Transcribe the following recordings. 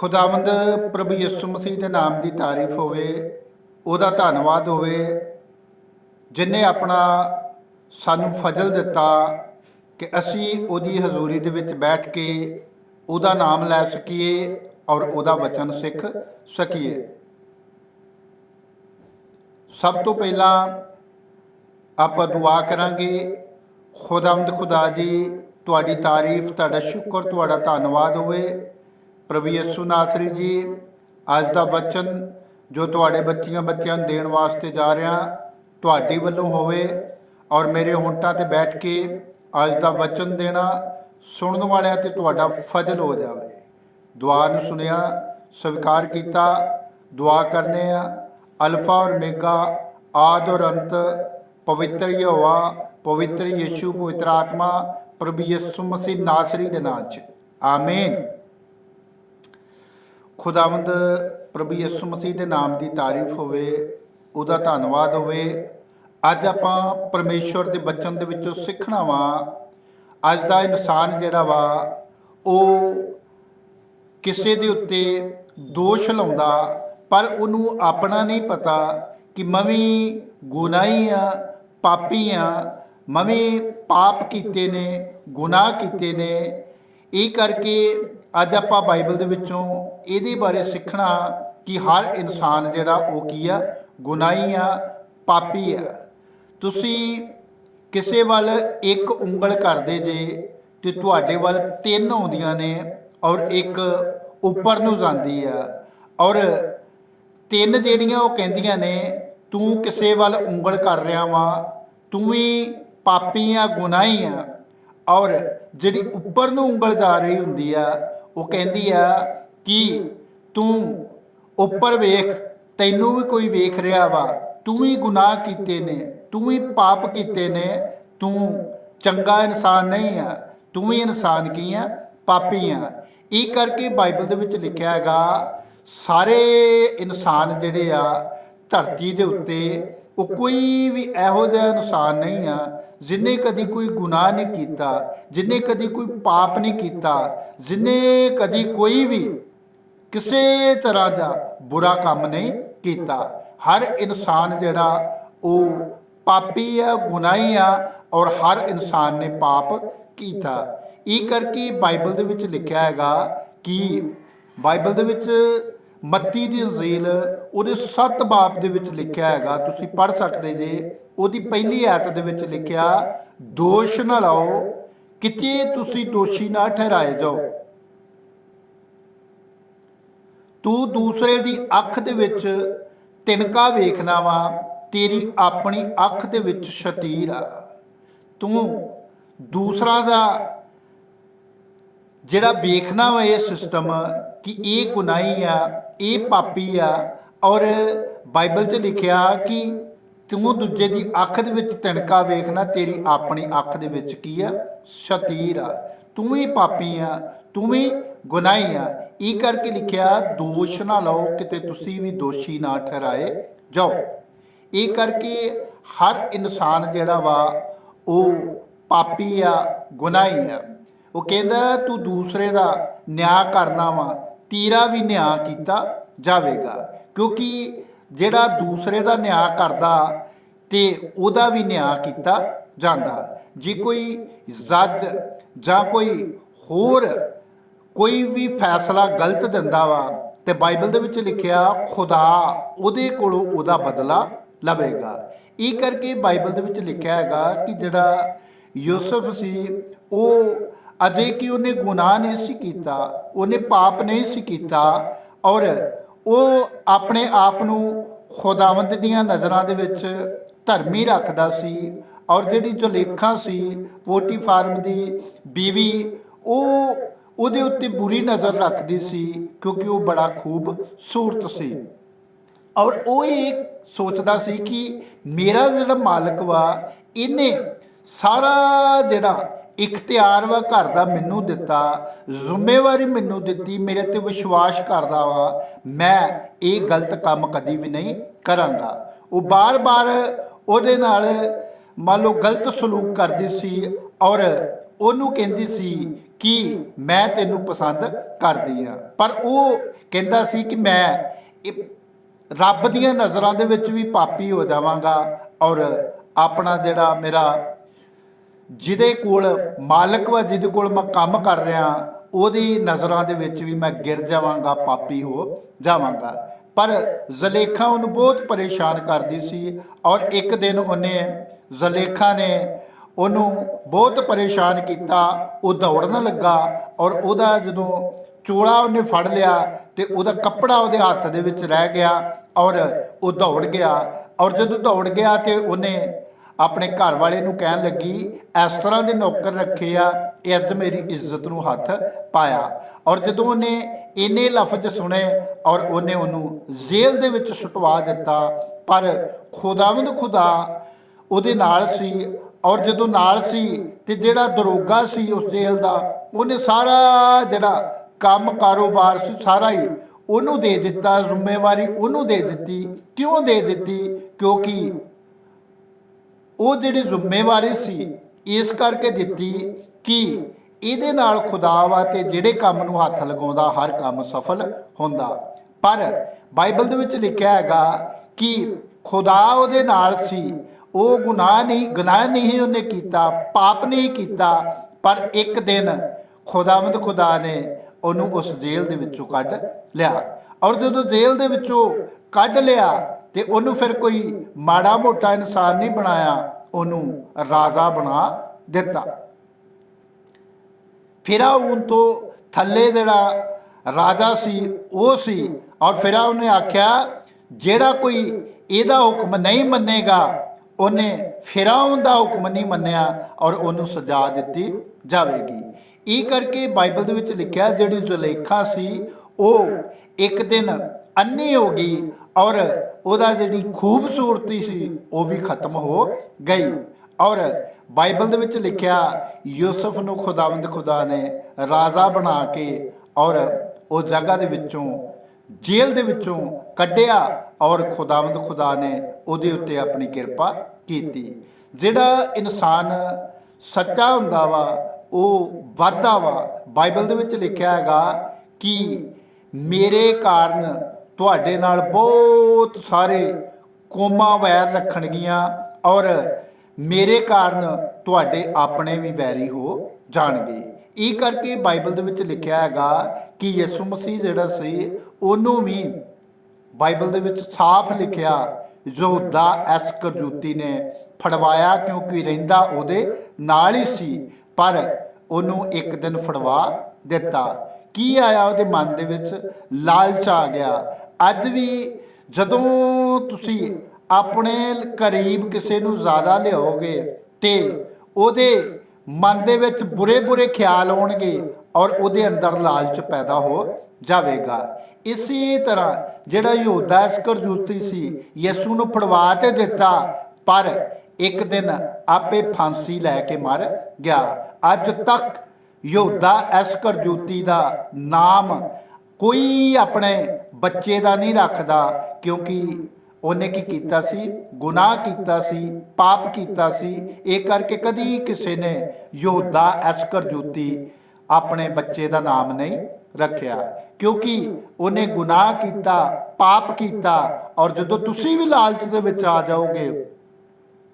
ਖੁਦਾਵੰਦ ਪ੍ਰਭੂ ਯਿਸੂ ਮਸੀਹ ਦੇ ਨਾਮ ਦੀ ਤਾਰੀਫ ਹੋਵੇ, ਉਹਦਾ ਧੰਨਵਾਦ ਹੋਵੇ, ਜਿਨੇ ਆਪਣਾ ਸਾਨੂੰ ਫਜ਼ਲ ਦਿੱਤਾ ਕਿ ਅਸੀਂ ਉਹਦੀ ਹਜ਼ੂਰੀ ਦੇ ਵਿੱਚ ਬੈਠ ਕੇ ਉਹਦਾ ਨਾਮ ਲੈ ਸਕੀਏ ਔਰ ਉਹਦਾ ਵਚਨ ਸਿੱਖ ਸਕੀਏ। ਸਭ ਤੋਂ ਪਹਿਲਾਂ ਆਪਾਂ ਦੁਆ ਕਰਾਂਗੇ, ਖੁਦਾਵੰਦ ਖੁਦਾ ਜੀ, ਤੁਹਾਡੀ ਤਾਰੀਫ, ਤੁਹਾਡਾ ਸ਼ੁਕਰ, ਤੁਹਾਡਾ ਧੰਨਵਾਦ ਹੋਵੇ। ਪ੍ਰਭੂ ਯਿਸੂ ਨਾਸਰੀ ਜੀ, ਅੱਜ ਦਾ ਵਚਨ ਜੋ ਤੁਹਾਡੇ ਬੱਚੀਆਂ ਬੱਚਿਆਂ ਨੂੰ ਦੇਣ ਵਾਸਤੇ ਜਾ ਰਿਹਾ, ਤੁਹਾਡੀ ਵੱਲੋਂ ਹੋਵੇ ਔਰ ਮੇਰੇ ਹੋਂਟਾਂ ਤੇ ਬੈਠ ਕੇ ਅੱਜ ਦਾ ਵਚਨ ਦੇਣਾ, ਸੁਣਨ ਵਾਲਿਆਂ ਤੇ ਤੁਹਾਡਾ ਫਜ਼ਲ ਹੋ ਜਾਵੇ। ਦੁਆ ਨੂੰ ਸੁਨਿਆ ਸਵੀਕਾਰ ਕੀਤਾ, ਦੁਆ ਕਰਨੇ ਆ, ਅਲਫਾ ਔਰ ਮੇਗਾ ਆਦ ਔਰ ਅੰਤ, ਪਵਿੱਤਰ ਯਹੋਵਾ, ਪਵਿੱਤਰ ਯੀਸ਼ੂ, ਪਵਿੱਤਰ ਆਤਮਾ, ਪ੍ਰਭੂ ਯਿਸੂ ਮਸੀਹ ਨਾਸਰੀ ਦੇ ਨਾਮ 'ਚ। ਆਮੀਨ। ਖੁਦਾਵੰਦ ਪ੍ਰਭੂ ਯਿਸੂ ਮਸੀਹ ਦੇ ਨਾਮ ਦੀ ਤਾਰੀਫ ਹੋਵੇ, ਉਹਦਾ ਧੰਨਵਾਦ ਹੋਵੇ। ਅੱਜ ਆਪਾਂ ਪਰਮੇਸ਼ਵਰ ਦੇ ਬਚਨ ਦੇ ਵਿੱਚੋਂ ਸਿੱਖਣਾ ਵਾ। ਅੱਜ ਦਾ ਇਨਸਾਨ ਜਿਹੜਾ ਵਾ, ਉਹ ਕਿਸੇ ਦੇ ਉੱਤੇ ਦੋਸ਼ ਲਾਉਂਦਾ, ਪਰ ਉਹਨੂੰ ਆਪਣਾ ਨਹੀਂ ਪਤਾ ਕਿ ਮੈਂ ਵੀ ਗੁਨਾਹੀ ਆ, ਪਾਪੀ ਆ ਮੈਂ ਵੀ ਪਾਪ ਕੀਤੇ ਨੇ, ਗੁਨਾਹ ਕੀਤੇ ਨੇ। ਇਹ ਕਰਕੇ ਅੱਜ ਆਪਾਂ ਬਾਈਬਲ ਦੇ ਵਿੱਚੋਂ ਇਹਦੇ ਬਾਰੇ ਸਿੱਖਣਾ ਕਿ ਹਰ ਇਨਸਾਨ ਜਿਹੜਾ ਉਹ ਕੀ ਆ? ਗੁਨਾਹੀ ਆ, ਪਾਪੀ ਆ। ਤੁਸੀਂ ਕਿਸੇ ਵੱਲ ਇੱਕ ਉਂਗਲ ਕਰਦੇ ਜੇ ਤੇ ਤੁਹਾਡੇ ਵੱਲ ਤਿੰਨ ਆਉਂਦੀਆਂ ਨੇ ਔਰ ਇੱਕ ਉੱਪਰ ਨੂੰ ਜਾਂਦੀ ਆ ਔਰ ਤਿੰਨ ਜਿਹੜੀਆਂ ਉਹ ਕਹਿੰਦੀਆਂ ਨੇ, ਤੂੰ ਕਿਸੇ ਵੱਲ ਉਂਗਲ ਕਰ ਰਿਹਾ ਵਾਂ, ਤੂੰ ਵੀ ਪਾਪੀ ਆ, ਗੁਨਾਹੀ ਆ ਔਰ ਜਿਹੜੀ ਉੱਪਰ ਨੂੰ ਉਂਗਲ ਜਾ ਰਹੀ ਹੁੰਦੀ ਆ ਉਹ ਕਹਿੰਦੀ ਆ ਕਿ ਤੂੰ ਉੱਪਰ ਵੇਖ, ਤੈਨੂੰ ਵੀ ਕੋਈ ਵੇਖ ਰਿਹਾ ਵਾ। ਤੂੰ ਵੀ ਗੁਨਾਹ ਕੀਤੇ ਨੇ, ਤੂੰ ਵੀ ਪਾਪ ਕੀਤੇ ਨੇ, ਤੂੰ ਚੰਗਾ ਇਨਸਾਨ ਨਹੀਂ ਆ, ਤੂੰ ਵੀ ਇਨਸਾਨ ਕੀ ਆ? ਪਾਪੀ ਆ। ਇਹ ਕਰਕੇ ਬਾਈਬਲ ਦੇ ਵਿੱਚ ਲਿਖਿਆ ਹੈਗਾ, ਸਾਰੇ ਇਨਸਾਨ ਜਿਹੜੇ ਆ ਧਰਤੀ ਦੇ ਉੱਤੇ, ਉਹ ਕੋਈ ਵੀ ਇਹੋ ਜਿਹਾ ਇਨਸਾਨ ਨਹੀਂ ਆ ਜਿਨੇ ਕਦੀ ਕੋਈ ਗੁਨਾਹ ਨਹੀਂ ਕੀਤਾ, ਜਿਨੇ ਕਦੀ ਕੋਈ ਪਾਪ ਨਹੀਂ ਕੀਤਾ, ਜਿਨੇ ਕਦੀ ਕੋਈ ਵੀ ਕਿਸੇ ਤਰ੍ਹਾਂ ਦਾ ਬੁਰਾ ਕੰਮ ਨਹੀਂ ਕੀਤਾ, ਹਰ ਇਨਸਾਨ ਜਿਹੜਾ ਉਹ ਪਾਪੀ ਆ, ਗੁਨਾਹੀ ਆ ਔਰ ਹਰ ਇਨਸਾਨ ਨੇ ਪਾਪ ਕੀਤਾ। ਇਹ ਕਰਕੇ ਬਾਈਬਲ ਦੇ ਵਿੱਚ ਲਿਖਿਆ ਹੈਗਾ ਕਿ ਬਾਈਬਲ ਦੇ ਵਿੱਚ ਮੱਤੀ ਦੀ ਇੰਜੀਲ ਉਹਦੇ 7 ਬਾਪ ਦੇ ਵਿੱਚ ਲਿਖਿਆ ਹੈਗਾ, ਤੁਸੀਂ ਪੜ੍ਹ ਸਕਦੇ ਜੇ। ਉਹਦੀ ਪਹਿਲੀ ਆਇਤ ਦੇ ਵਿੱਚ ਲਿਖਿਆ, ਦੋਸ਼ ਨਾ ਲਾਓ, ਕਿਤੇ ਤੁਸੀਂ ਦੋਸ਼ੀ ਨਾ ਠਹਿਰਾਏ ਜਾਓ। ਤੂੰ ਦੂਸਰੇ ਦੀ ਅੱਖ ਦੇ ਵਿੱਚ ਤਿਨਕਾ ਵੇਖਣਾ ਵਾ, ਤੇਰੀ ਆਪਣੀ ਅੱਖ ਦੇ ਵਿੱਚ ਸ਼ਤੀਰ ਆ। ਤੂੰ ਦੂਸਰਾ ਦਾ ਜਿਹੜਾ ਵੇਖਣਾ ਵਾ ਇਹ ਸਿਸਟਮ ਕਿ ਇਹ ਗੁਨਾਹੀ ਆ, ਇਹ ਪਾਪੀ ਆ ਔਰ ਬਾਈਬਲ 'ਚ ਲਿਖਿਆ ਕਿ ਤੂੰ ਦੂਜੇ ਦੀ ਅੱਖ ਦੇ ਵਿੱਚ ਤਿਣਕਾ ਵੇਖਣਾ ਤੇਰੀ ਆਪਣੀ ਅੱਖ ਦੇ ਵਿੱਚ ਕੀ ਆ? ਸ਼ਤੀਰ ਆ। ਤੂੰ ਵੀ ਪਾਪੀ ਆ, ਤੂੰ ਵੀ ਗੁਨਾਹੀ ਆ। ਇਹ ਕਰਕੇ ਲਿਖਿਆ, ਦੋਸ਼ ਨਾ ਲਓ, ਕਿਤੇ ਤੁਸੀਂ ਵੀ ਦੋਸ਼ੀ ਨਾ ਠਹਿਰਾਏ ਜਾਓ। ਇਹ ਕਰਕੇ ਹਰ ਇਨਸਾਨ ਜਿਹੜਾ ਵਾ, ਉਹ ਪਾਪੀ ਆ, ਗੁਨਾਹੀ ਆ। ਉਹ ਕਹਿੰਦਾ, ਤੂੰ ਦੂਸਰੇ ਦਾ ਨਿਆਂ ਕਰਨਾ ਵਾ ਤੀਰਾ ਵੀ ਨਿਆਂ ਕੀਤਾ ਜਾਵੇਗਾ, ਕਿਉਂਕਿ ਜਿਹੜਾ ਦੂਸਰੇ ਦਾ ਨਿਆਂ ਕਰਦਾ ਤੇ ਉਹਦਾ ਵੀ ਨਿਆਂ ਕੀਤਾ ਜਾਂਦਾ। ਜੇ ਕੋਈ ਜੱਜ ਜਾਂ ਕੋਈ ਹੋਰ ਕੋਈ ਵੀ ਫੈਸਲਾ ਗਲਤ ਦਿੰਦਾ ਵਾ ਤੇ ਬਾਈਬਲ ਦੇ ਵਿੱਚ ਲਿਖਿਆ, ਖੁਦਾ ਉਹਦੇ ਕੋਲੋਂ ਉਹਦਾ ਬਦਲਾ ਲਵੇਗਾ। ਇਹ ਕਰਕੇ ਬਾਈਬਲ ਦੇ ਵਿੱਚ ਲਿਖਿਆ ਹੈਗਾ ਕਿ ਜਿਹੜਾ ਯੂਸਫ ਸੀ, ਉਹ ਅਜੇ ਕਿ ਉਹਨੇ ਗੁਨਾਹ ਨਹੀਂ ਸੀ ਕੀਤਾ, ਉਹਨੇ ਪਾਪ ਨਹੀਂ ਸੀ ਕੀਤਾ ਔਰ ਉਹ ਆਪਣੇ ਆਪ ਨੂੰ ਖੁਦਾਵੰਦ ਦੀਆਂ ਨਜ਼ਰਾਂ ਦੇ ਵਿੱਚ ਧਰਮੀ ਰੱਖਦਾ ਸੀ ਔਰ ਜਿਹੜੀ ਜੁਲੇਖਾ ਸੀ ਪੋਟੀ ਫਾਰਮ ਦੀ ਬੀਵੀ, ਉਹ ਉਹਦੇ ਉੱਤੇ ਬੁਰੀ ਨਜ਼ਰ ਰੱਖਦੀ ਸੀ ਕਿਉਂਕਿ ਉਹ ਬੜਾ ਖੂਬ ਸੂਰਤ ਸੀ। ਔਰ ਉਹ ਇਹ ਸੋਚਦਾ ਸੀ ਕਿ ਮੇਰਾ ਜਿਹੜਾ ਮਾਲਕ ਵਾ, ਇਹਨੇ ਸਾਰਾ ਜਿਹੜਾ ਇਖਤਿਆਰ ਵਾ, ਘਰ ਦਾ ਮੈਨੂੰ ਦਿੱਤਾ, ਜ਼ਿੰਮੇਵਾਰੀ ਮੈਨੂੰ ਦਿੱਤੀ, ਮੇਰੇ ਤੇ ਵਿਸ਼ਵਾਸ ਕਰਦਾ ਵਾ, ਮੈਂ ਇਹ ਗਲਤ ਕੰਮ ਕਦੀ ਵੀ ਨਹੀਂ ਕਰਾਂਗਾ। ਉਹ ਬਾਰ-ਬਾਰ ਉਹਦੇ ਨਾਲ ਮੰਨ ਲਓ ਗਲਤ ਸਲੂਕ ਕਰਦੀ ਸੀ ਔਰ ਉਹਨੂੰ ਕਹਿੰਦੀ ਸੀ ਕਿ ਮੈਂ ਤੈਨੂੰ ਪਸੰਦ ਕਰਦੀ ਆ। ਪਰ ਉਹ ਕਹਿੰਦਾ ਸੀ ਕਿ ਮੈਂ ਰੱਬ ਦੀਆਂ ਨਜ਼ਰਾਂ ਦੇ ਵਿੱਚ ਵੀ ਪਾਪੀ ਹੋ ਜਾਵਾਂਗਾ ਔਰ ਆਪਣਾ ਜਿਹੜਾ ਮੇਰਾ ਜਿਹਦੇ ਕੋਲ ਮਾਲਕ ਵਾ, ਜਿਹਦੇ ਕੋਲ ਮੈਂ ਕੰਮ ਕਰ ਰਿਹਾ, ਉਹਦੀ ਨਜ਼ਰਾਂ ਦੇ ਵਿੱਚ ਵੀ ਮੈਂ ਗਿਰ ਜਾਵਾਂਗਾ, ਪਾਪੀ ਹੋ ਜਾਵਾਂਗਾ। ਪਰ ਜ਼ਲੇਖਾ ਉਹਨੂੰ ਬਹੁਤ ਪਰੇਸ਼ਾਨ ਕਰਦੀ ਸੀ ਔਰ ਇੱਕ ਦਿਨ ਉਹਨੇ ਜ਼ਲੇਖਾ ਨੇ ਉਹਨੂੰ ਬਹੁਤ ਪਰੇਸ਼ਾਨ ਕੀਤਾ, ਉਹ ਦੌੜਨ ਲੱਗਾ ਔਰ ਉਹਦਾ ਜਦੋਂ ਚੋਲਾ ਉਹਨੇ ਫੜ ਲਿਆ ਤੇ ਉਹਦਾ ਕੱਪੜਾ ਉਹਦੇ ਹੱਥ ਦੇ ਵਿੱਚ ਰਹਿ ਗਿਆ ਔਰ ਉਹ ਦੌੜ ਗਿਆ ਔਰ ਜਦੋਂ ਦੌੜ ਗਿਆ ਤੇ ਉਹਨੇ ਆਪਣੇ ਘਰ ਵਾਲੇ ਨੂੰ ਕਹਿਣ ਲੱਗੀ, ਇਸ ਤਰ੍ਹਾਂ ਦੇ ਨੌਕਰ ਰੱਖੇ ਆ, ਇਹ ਮੇਰੀ ਇੱਜ਼ਤ ਨੂੰ ਹੱਥ ਪਾਇਆ। ਔਰ ਜਦੋਂ ਉਹਨੇ ਇੰਨੇ ਲਫ਼ਜ਼ ਸੁਣੇ ਔਰ ਉਹਨੇ ਉਹਨੂੰ ਜੇਲ੍ਹ ਦੇ ਵਿੱਚ ਸੁਟਵਾ ਦਿੱਤਾ, ਪਰ ਖੁਦਾਵੰਦ ਖੁਦਾ ਉਹਦੇ ਨਾਲ ਸੀ ਔਰ ਜਦੋਂ ਨਾਲ ਸੀ ਤੇ ਜਿਹੜਾ ਦਰੋਗਾ ਸੀ ਉਸ ਜੇਲ੍ਹ ਦਾ, ਉਹਨੇ ਸਾਰਾ ਜਿਹੜਾ ਕੰਮ ਕਾਰੋਬਾਰ ਸੀ, ਸਾਰਾ ਹੀ ਉਹਨੂੰ ਦੇ ਦਿੱਤਾ, ਜ਼ਿੰਮੇਵਾਰੀ ਉਹਨੂੰ ਦੇ ਦਿੱਤੀ। ਕਿਉਂ ਦੇ ਦਿੱਤੀ? ਕਿਉਂਕਿ ਉਹ ਜਿਹੜੀ ਜ਼ਿੰਮੇਵਾਰੀ ਸੀ, ਇਸ ਕਰਕੇ ਦਿੱਤੀ ਕਿ ਇਹਦੇ ਨਾਲ ਖੁਦਾ ਵਾ ਤੇ ਜਿਹੜੇ ਕੰਮ ਨੂੰ ਹੱਥ ਲਗਾਉਂਦਾ, ਹਰ ਕੰਮ ਸਫਲ ਹੁੰਦਾ। ਪਰ ਬਾਈਬਲ ਦੇ ਵਿੱਚ ਲਿਖਿਆ ਹੈਗਾ ਕਿ ਖੁਦਾ ਉਹਦੇ ਨਾਲ ਸੀ। ਉਹ ਗੁਨਾਹ ਨਹੀਂ ਗੁਨਾਹ ਨਹੀਂ ਉਹਨੇ ਕੀਤਾ, ਪਾਪ ਨਹੀਂ ਕੀਤਾ, ਪਰ ਇੱਕ ਦਿਨ ਖੁਦਾਵੰਦ ਖੁਦਾ ਨੇ ਉਹਨੂੰ ਉਸ ਜੇਲ੍ਹ ਦੇ ਵਿੱਚੋਂ ਕੱਢ ਲਿਆ। ਔਰ ਜਦੋਂ ਜੇਲ੍ਹ ਦੇ ਵਿੱਚੋਂ ਕੱਢ ਲਿਆ ਤੇ ਉਹਨੂੰ ਫਿਰ ਕੋਈ ਮਾੜਾ ਮੋਟਾ ਇਨਸਾਨ ਨਹੀਂ ਬਣਾਇਆ, ਉਹਨੂੰ ਰਾਜਾ ਬਣਾ ਦਿੱਤਾ। ਫਿਰਾਉਨ ਤੋਂ ਥੱਲੇ ਜਿਹੜਾ ਰਾਜਾ ਸੀ, ਉਹ ਸੀ ਔਰ ਫਿਰਾਉਨ ਨੇ ਆਖਿਆ, ਜਿਹੜਾ ਕੋਈ ਇਹਦਾ ਹੁਕਮ ਨਹੀਂ ਮੰਨੇਗਾ, ਉਹਨੇ ਫਿਰਾਉਨ ਦਾ ਹੁਕਮ ਨਹੀਂ ਮੰਨਿਆ ਔਰ ਉਹਨੂੰ ਸਜ਼ਾ ਦਿੱਤੀ ਜਾਵੇਗੀ। ਇਹ ਕਰਕੇ ਬਾਈਬਲ ਦੇ ਵਿੱਚ ਲਿਖਿਆ, ਜਿਹੜੀ ਜ਼ੁਲੇਖਾ ਸੀ, ਉਹ ਇੱਕ ਦਿਨ ਅੰਨੀ ਹੋ ਗਈ ਔਰ ਉਹਦਾ ਜਿਹੜੀ ਖੂਬਸੂਰਤੀ ਸੀ, ਉਹ ਵੀ ਖਤਮ ਹੋ ਗਈ। ਔਰ ਬਾਈਬਲ ਦੇ ਵਿੱਚ ਲਿਖਿਆ, ਯੂਸਫ ਨੂੰ ਖੁਦਾਵੰਦ ਖੁਦਾ ਨੇ ਰਾਜਾ ਬਣਾ ਕੇ ਔਰ ਉਹ ਜਗ੍ਹਾ ਦੇ ਵਿੱਚੋਂ, ਜੇਲ੍ਹ ਦੇ ਵਿੱਚੋਂ ਕੱਢਿਆ ਔਰ ਖੁਦਾਵੰਦ ਖੁਦਾ ਨੇ ਉਹਦੇ ਉੱਤੇ ਆਪਣੀ ਕਿਰਪਾ ਕੀਤੀ। ਜਿਹੜਾ ਇਨਸਾਨ ਸੱਚਾ ਹੁੰਦਾ ਵਾ, ਉਹ ਵਾਧਾ ਵਾ। ਬਾਈਬਲ ਦੇ ਵਿੱਚ ਲਿਖਿਆ ਹੈਗਾ ਕਿ ਮੇਰੇ ਕਾਰਨ ਤੁਹਾਡੇ ਨਾਲ ਬਹੁਤ ਸਾਰੇ ਕੋਮਾ ਵੈਰ ਰੱਖਣਗੀਆਂ ਔਰ ਮੇਰੇ ਕਾਰਨ ਤੁਹਾਡੇ ਆਪਣੇ ਵੀ ਵੈਰੀ ਹੋ ਜਾਣਗੇ। ਇਹ ਕਰਕੇ ਬਾਈਬਲ ਦੇ ਵਿੱਚ ਲਿਖਿਆ ਹੈਗਾ ਕਿ ਯਿਸੂ ਮਸੀਹ ਜਿਹੜਾ ਸੀ, ਉਹਨੂੰ ਵੀ ਬਾਈਬਲ ਦੇ ਵਿੱਚ ਸਾਫ਼ ਲਿਖਿਆ, ਯਹੂਦਾ ਐਸਕਰਜੂਤੀ ਨੇ ਫੜਵਾਇਆ ਕਿਉਂਕਿ ਰਹਿੰਦਾ ਉਹਦੇ ਨਾਲ ਹੀ ਸੀ, ਪਰ ਉਹਨੂੰ ਇੱਕ ਦਿਨ ਫੜਵਾ ਦਿੱਤਾ। ਕੀ ਆਇਆ ਉਹਦੇ ਮਨ ਦੇ ਵਿੱਚ? ਲਾਲਚ ਆ ਗਿਆ। ਅੱਜ ਵੀ ਜਦੋਂ ਤੁਸੀਂ ਆਪਣੇ ਕਰੀਬ ਕਿਸੇ ਨੂੰ ਜ਼ਿਆਦਾ ਲਿਆਓਗੇ ਤੇ ਉਹਦੇ ਮਨ ਦੇ ਵਿੱਚ ਬੁਰੇ-ਬੁਰੇ ਖਿਆਲ ਆਉਣਗੇ ਔਰ ਉਹਦੇ ਅੰਦਰ ਲਾਲਚ ਪੈਦਾ ਹੋ ਜਾਵੇਗਾ। ਇਸੇ ਤਰ੍ਹਾਂ ਜਿਹੜਾ ਯਹੂਦਾ ਇਸਕਰਜੂਤੀ ਸੀ, ਯਿਸੂ ਨੂੰ ਫੜਵਾ ਤੇ ਦਿੱਤਾ, ਪਰ ਇੱਕ ਦਿਨ ਆਪੇ ਫਾਂਸੀ ਲੈ ਕੇ ਮਰ ਗਿਆ। ਅੱਜ ਤੱਕ ਯਹੂਦਾ ਇਸਕਰਜੂਤੀ ਦਾ ਨਾਮ ਕੋਈ ਆਪਣੇ ਬੱਚੇ ਦਾ ਨਹੀਂ ਰੱਖਦਾ, ਕਿਉਂਕਿ ਉਹਨੇ ਕੀ ਕੀਤਾ ਸੀ? ਗੁਨਾਹ ਕੀਤਾ ਸੀ, ਪਾਪ ਕੀਤਾ ਸੀ। ਇਹ ਕਰਕੇ ਕਦੀ ਕਿਸੇ ਨੇ ਯੋਧਾ ਯਹੂਦਾ ਐਸਕਰਜੂਤੀ ਆਪਣੇ ਬੱਚੇ ਦਾ ਨਾਮ ਨਹੀਂ ਰੱਖਿਆ। ਕਿਉਂਕਿ ਉਹਨੇ ਗੁਨਾਹ ਕੀਤਾ, ਪਾਪ ਕੀਤਾ ਔਰ ਜਦੋਂ ਤੁਸੀਂ ਵੀ ਲਾਲਚ ਦੇ ਵਿੱਚ ਆ ਜਾਓਗੇ,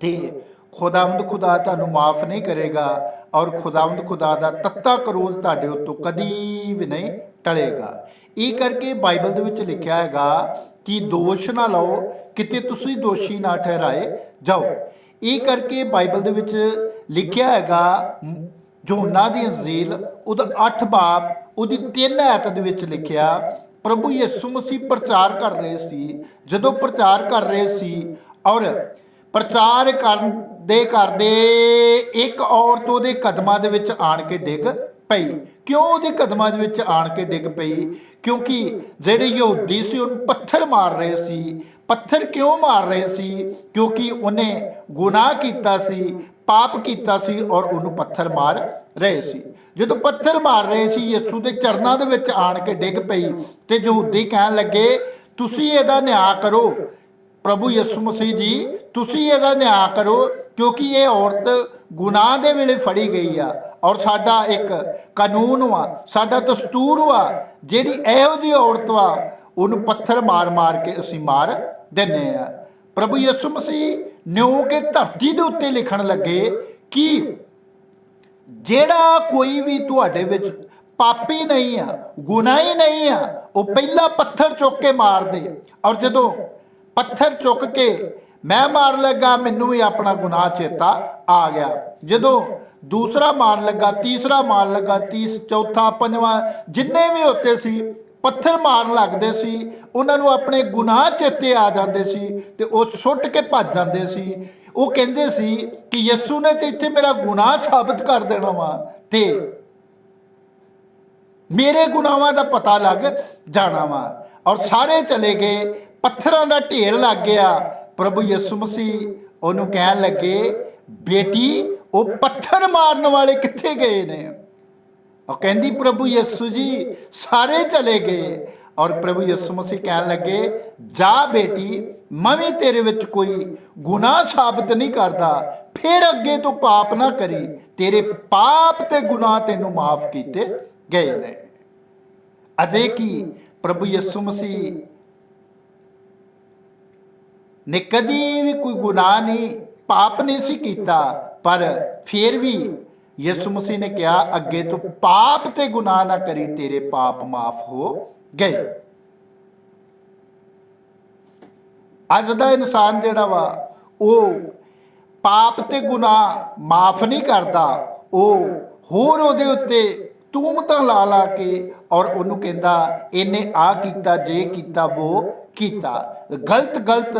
ਤੇ ਖੁਦਾਵੰਦ ਖੁਦਾ ਤੁਹਾਨੂੰ ਮਾਫ ਨਹੀਂ ਕਰੇਗਾ ਔਰ ਖੁਦਾਵੰਦ ਖੁਦਾ ਦਾ ਤੱਤਾ ਕਰੋਧ ਤੁਹਾਡੇ ਉੱਤੋਂ ਕਦੀ ਵੀ ਨਹੀਂ ਟਲੇਗਾ। ਇਹ ਕਰਕੇ ਬਾਈਬਲ ਦੇ ਵਿੱਚ ਲਿਖਿਆ ਹੈਗਾ ਕਿ ਦੋਸ਼ ਨਾ ਲਓ, ਕਿਤੇ ਤੁਸੀਂ ਦੋਸ਼ੀ ਨਾ ਠਹਿਰਾਏ, ਜਾਓ। ਇਹ ਕਰਕੇ ਬਾਈਬਲ ਦੇ ਵਿੱਚ ਲਿਖਿਆ ਹੈਗਾ ਜੋਨਾ ਦੀ ਅੰਜੀਲ ਉਹਦਾ 8 ਬਾਬ, ਉਹਦੀ 3 ਐਤ ਦੇ ਵਿੱਚ ਲਿਖਿਆ, ਪ੍ਰਭੂ ਯਿਸੂ ਮਸੀਹ ਪ੍ਰਚਾਰ ਕਰ ਰਹੇ ਸੀ। ਜਦੋਂ ਪ੍ਰਚਾਰ ਕਰ ਰਹੇ ਸੀ ਔਰ ਪ੍ਰਚਾਰ ਕਰਨ ਦੇ ਕਰਦੇ ਇੱਕ ਔਰਤ ਉਹਦੇ ਕਦਮਾਂ ਦੇ ਵਿੱਚ ਆਣ ਕੇ ਡਿੱਗ ਪਈ। ਕਿਉਂ ਉਹਦੇ ਕਦਮਾਂ ਦੇ ਵਿੱਚ ਆਣ ਕੇ ਡਿੱਗ ਪਈ? ਕਿਉਂਕਿ ਜਿਹੜੇ ਯਹੂਦੀ ਸੀ, ਉਹਨੂੰ ਪੱਥਰ ਮਾਰ ਰਹੇ ਸੀ। ਪੱਥਰ ਕਿਉਂ ਮਾਰ ਰਹੇ ਸੀ? ਕਿਉਂਕਿ ਉਹਨੇ ਗੁਨਾਹ ਕੀਤਾ ਸੀ, ਪਾਪ ਕੀਤਾ ਸੀ ਔਰ ਉਹਨੂੰ ਪੱਥਰ ਮਾਰ ਰਹੇ ਸੀ। ਜਦੋਂ ਪੱਥਰ ਮਾਰ ਰਹੇ ਸੀ, ਯਿਸੂ ਦੇ ਚਰਨਾਂ ਦੇ ਵਿੱਚ ਆਣ ਕੇ ਡਿੱਗ ਪਈ ਤੇ ਯਹੂਦੀ ਕਹਿਣ ਲੱਗੇ, ਤੁਸੀਂ ਇਹਦਾ ਨਿਆਂ ਕਰੋ। ਪ੍ਰਭੂ ਯਿਸੂ ਮਸੀਹ ਜੀ, ਤੁਸੀਂ ਇਹਦਾ ਨਿਆਂ ਕਰੋ ਕਿਉਂਕਿ ਇਹ ਔਰਤ ਗੁਨਾਹ ਦੇ ਵੇਲੇ ਫੜੀ ਗਈ ਆ। ਔਰ ਸਾਡਾ ਇੱਕ ਕਾਨੂੰਨ ਵਾ, ਸਾਡਾ ਦਸਤੂਰ ਵਾ, ਜਿਹੜੀ ਇਹੋ ਜਿਹੀ ਔਰਤ ਵਾ, ਉਹਨੂੰ ਪੱਥਰ ਮਾਰ-ਮਾਰ ਕੇ ਅਸੀਂ ਮਾਰ ਦਿੰਨੇ ਆ। ਪ੍ਰਭੂ ਯਿਸੂ ਮਸੀਹ ਨਿਉ ਕੇ ਧਰਤੀ ਦੇ ਉੱਤੇ ਲਿਖਣ ਲੱਗੇ ਕਿ ਜਿਹੜਾ ਕੋਈ ਵੀ ਤੁਹਾਡੇ ਵਿੱਚ ਪਾਪੀ ਨਹੀਂ ਆ, ਗੁਨਾਹੀ ਨਹੀਂ ਆ, ਉਹ ਪਹਿਲਾ ਪੱਥਰ ਚੁੱਕ ਕੇ ਮਾਰ ਦੇ। ਔਰ ਜਦੋਂ ਪੱਥਰ ਚੁੱਕ ਕੇ ਮੈਂ ਮਾਰਨ ਲੱਗਾ, ਮੈਨੂੰ ਵੀ ਆਪਣਾ ਗੁਨਾਹ ਚੇਤਾ ਆ ਗਿਆ। ਜਦੋਂ ਦੂਸਰਾ ਮਾਰਨ ਲੱਗਾ, ਤੀਸਰਾ ਮਾਰਨ ਲੱਗਾ, ਤੀਸ, ਚੌਥਾ, ਪੰਜਵਾਂ, ਜਿੰਨੇ ਵੀ ਹੁੰਦੇ ਸੀ, ਪੱਥਰ ਮਾਰਨ ਲੱਗਦੇ ਸੀ, ਉਹਨਾਂ ਨੂੰ ਆਪਣੇ ਗੁਨਾਹ ਚੇਤੇ ਆ ਜਾਂਦੇ ਸੀ ਤੇ ਉਹ ਸੁੱਟ ਕੇ ਭੱਜ ਜਾਂਦੇ ਸੀ। ਉਹ ਕਹਿੰਦੇ ਸੀ ਕਿ ਯਿਸੂ ਨੇ ਤੇ ਇੱਥੇ ਮੇਰਾ ਗੁਨਾਹ ਸਾਬਤ ਕਰ ਦੇਣਾ ਵਾ ਤੇ ਮੇਰੇ ਗੁਨਾਹਾਂ ਦਾ ਪਤਾ ਲੱਗ ਜਾਣਾ ਵਾ। ਔਰ ਸਾਰੇ ਚਲੇ ਗਏ, ਪੱਥਰਾਂ ਦਾ ਢੇਰ ਲੱਗ ਗਿਆ। ਪ੍ਰਭੂ ਯਿਸੂ ਮਸੀਹ ਉਹਨੂੰ ਕਹਿਣ ਲੱਗੇ, ਬੇਟੀ, ਉਹ ਪੱਥਰ ਮਾਰਨ ਵਾਲੇ ਕਿੱਥੇ ਗਏ ਨੇ? ਉਹ ਕਹਿੰਦੀ, ਪ੍ਰਭੂ ਯਿਸੂ ਜੀ, ਸਾਰੇ ਚਲੇ ਗਏ। ਔਰ ਪ੍ਰਭੂ ਯਿਸੂ ਮਸੀਹ ਕਹਿਣ ਲੱਗੇ, ਜਾ ਬੇਟੀ ਮੈਂ ਵੀ ਤੇਰੇ ਵਿੱਚ ਕੋਈ ਗੁਨਾਹ ਸਾਬਤ ਨਹੀਂ ਕਰਦਾ। ਫਿਰ ਅੱਗੇ ਤੋਂ ਪਾਪ ਨਾ ਕਰੀ। ਤੇਰੇ ਪਾਪ ਤੇ ਗੁਨਾਹ ਤੈਨੂੰ ਮਾਫ ਕੀਤੇ ਗਏ ਨੇ। ਅਜੇ ਕੀ ਪ੍ਰਭੂ ਯਿਸੂ ਮਸੀਹ ਨੇ ਕਦੀ ਵੀ ਕੋਈ ਗੁਨਾਹ ਨਹੀਂ, ਪਾਪ ਨਹੀਂ ਸੀ ਕੀਤਾ, ਪਰ ਫਿਰ ਵੀ ਯਿਸੂ ਮਸੀਹ ਨੇ ਕਿਹਾ, ਅੱਗੇ ਤੋਂ ਪਾਪ ਤੇ ਗੁਨਾਹ ਨਾ ਕਰੀ, ਤੇਰੇ ਪਾਪ ਮਾਫ ਹੋ ਗਏ। ਅੱਜ ਦਾ ਇਨਸਾਨ ਜਿਹੜਾ ਵਾ, ਉਹ ਪਾਪ ਤੇ ਗੁਨਾਹ ਮਾਫ ਨਹੀਂ ਕਰਦਾ, ਉਹ ਹੋਰ ਉਹਦੇ ਉੱਤੇ ਤੂਮਤਾਂ ਲਾ ਲਾ ਕੇ ਔਰ ਉਹਨੂੰ ਕਹਿੰਦਾ, ਇਹਨੇ ਆ ਕੀਤਾ, ਜੇ ਕੀਤਾ ਉਹ ਕੀਤਾ। ਗਲਤ ਗਲਤ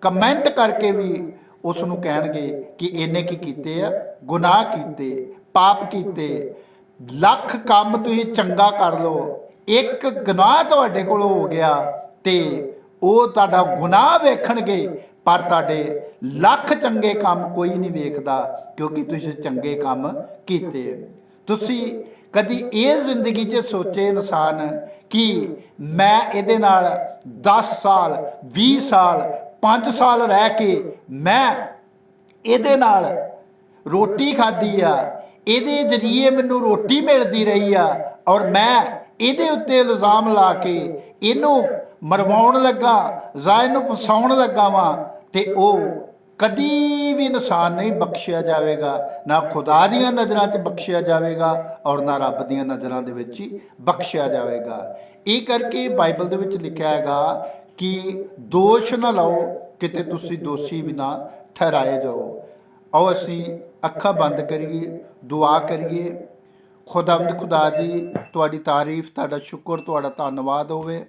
ਕਮੈਂਟ ਕਰਕੇ ਵੀ ਉਸ ਨੂੰ ਕਹਿਣਗੇ ਕਿ ਇਹਨੇ ਕੀ ਕੀਤੇ ਆ? ਗੁਨਾਹ ਕੀਤੇ, ਪਾਪ ਕੀਤੇ। ਲੱਖ ਕੰਮ ਤੁਸੀਂ ਚੰਗਾ ਕਰ ਲਓ। ਇੱਕ ਗੁਨਾਹ ਤੁਹਾਡੇ ਕੋਲ ਹੋ ਗਿਆ ਤੇ ਉਹ ਤੁਹਾਡਾ ਗੁਨਾਹ ਵੇਖਣਗੇ, ਪਰ ਤੁਹਾਡੇ ਲੱਖ ਚੰਗੇ ਕੰਮ ਕੋਈ ਨਹੀਂ ਵੇਖਦਾ, ਕਿਉਂਕਿ ਤੁਸੀਂ ਚੰਗੇ ਕੰਮ ਕੀਤੇ। ਤੁਸੀਂ ਕਦੀ ਇਹ ਜ਼ਿੰਦਗੀ 'ਚ ਸੋਚੇ ਇਨਸਾਨ ਕਿ ਮੈਂ ਇਹਦੇ ਨਾਲ 10 ਸਾਲ 20 ਸਾਲ 5 ਸਾਲ ਰਹਿ ਕੇ ਮੈਂ ਇਹਦੇ ਨਾਲ ਰੋਟੀ ਖਾਧੀ ਆ, ਇਹਦੇ ਜਰੀਏ ਮੈਨੂੰ ਰੋਟੀ ਮਿਲਦੀ ਰਹੀ ਆ ਔਰ ਮੈਂ ਇਹਦੇ ਉੱਤੇ ਇਲਜ਼ਾਮ ਲਾ ਕੇ ਇਹਨੂੰ ਮਰਵਾਉਣ ਲੱਗਾ, ਜਾਂ ਇਹਨੂੰ ਫਸਾਉਣ ਲੱਗਾ ਵਾਂ ਤੇ ਉਹ ਕਦੀ ਵੀ ਇਨਸਾਨ ਨਹੀਂ ਬਖਸ਼ਿਆ ਜਾਵੇਗਾ, ਨਾ ਖੁਦਾ ਦੀਆਂ ਨਜ਼ਰਾਂ 'ਚ ਬਖਸ਼ਿਆ ਜਾਵੇਗਾ ਔਰ ਨਾ ਰੱਬ ਦੀਆਂ ਨਜ਼ਰਾਂ ਦੇ ਵਿੱਚ ਹੀ ਬਖਸ਼ਿਆ ਜਾਵੇਗਾ। ਇਹ ਕਰਕੇ ਬਾਈਬਲ ਦੇ ਵਿੱਚ ਲਿਖਿਆ ਹੈਗਾ ਕਿ ਦੋਸ਼ ਨਾ ਲਾਓ ਕਿਤੇ ਤੁਸੀਂ ਦੋਸ਼ੀ ਵੀ ਨਾ ਠਹਿਰਾਏ ਜਾਓ। ਆਓ ਅਸੀਂ ਅੱਖਾਂ ਬੰਦ ਕਰੀਏ, ਦੁਆ ਕਰੀਏ। ਖੁਦਾਵੰਦ ਖੁਦਾ ਜੀ, ਤੁਹਾਡੀ ਤਾਰੀਫ, ਤੁਹਾਡਾ ਸ਼ੁਕਰ, ਤੁਹਾਡਾ ਧੰਨਵਾਦ ਹੋਵੇ।